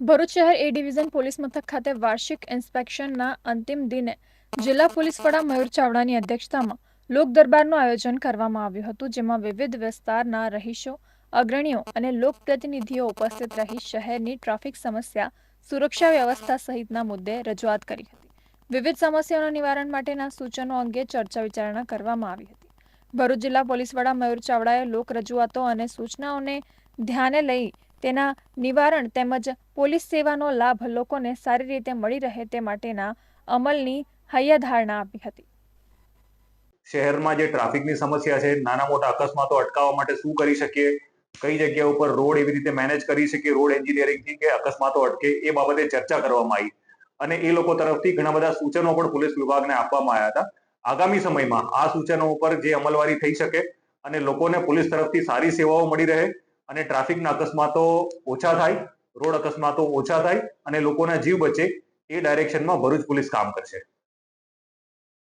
ભરૂચ શહેર એ division police મથક ખાતે વાર્ષિક ઇન્સ્પેક્શનના અંતિમ દિને જિલ્લા પોલીસ વડા મયુર ચાવડાની અધ્યક્ષતામાં લોક દરબારનું આયોજન કરવામાં આવ્યું હતું, જેમાં વિવિધ વિસ્તારના રહીશો, અગ્રણીઓ અને લોકપ્રતિનિધિઓ ઉપસ્થિત રહી શહેરની ટ્રાફિક સમસ્યા સુરક્ષા વ્યવસ્થા સહિતના મુદ્દે રજૂઆત કરી હતી. વિવિધ સમસ્યાઓના નિવારણ માટેના સૂચનો અંગે ચર્ચા વિચારણા કરવામાં આવી હતી. ભરૂચ જિલ્લા પોલીસ વડા મયુર ચાવડાએ લોક રજૂઆતો અને સૂચનાઓને ધ્યાને લઈ તેના નિવારણ તેમજ પોલીસ સેવાનો લાભ લોકોને સારી રીતે મળી રહે તે માટેના અમલની હૈયાધારણા આપી હતી. શહેરમાં જે ટ્રાફિકની સમસ્યા છે, નાના મોટા અકસ્માતો અટકાવવા માટે શું કરી શકીએ? કઈ જગ્યા ઉપર રોડ એવી રીતે મેનેજ કરી શકીએ? રોડ એન્જિનિયરિંગથી કે અકસ્માતો અટકે એ બાબતે ચર્ચા કરવામાં આવી. અને એ લોકો તરફથી ઘણા બધા સૂચનો પણ પોલીસ વિભાગને આપવામાં આવ્યા હતા. આગામી સમયમાં આ સૂચનો ઉપર જે અમલવારી થઈ શકે અને લોકોને પોલીસ તરફથી સારી સેવાઓ મળી રહે અને ટ્રાફિકના અકસ્માતો ઓછા થાય, રોડ અકસ્માતો ઓછા થાય અને લોકોના જીવ બચે એ ડાયરેક્શનમાં ભરૂચ પોલીસ કામ કરશે.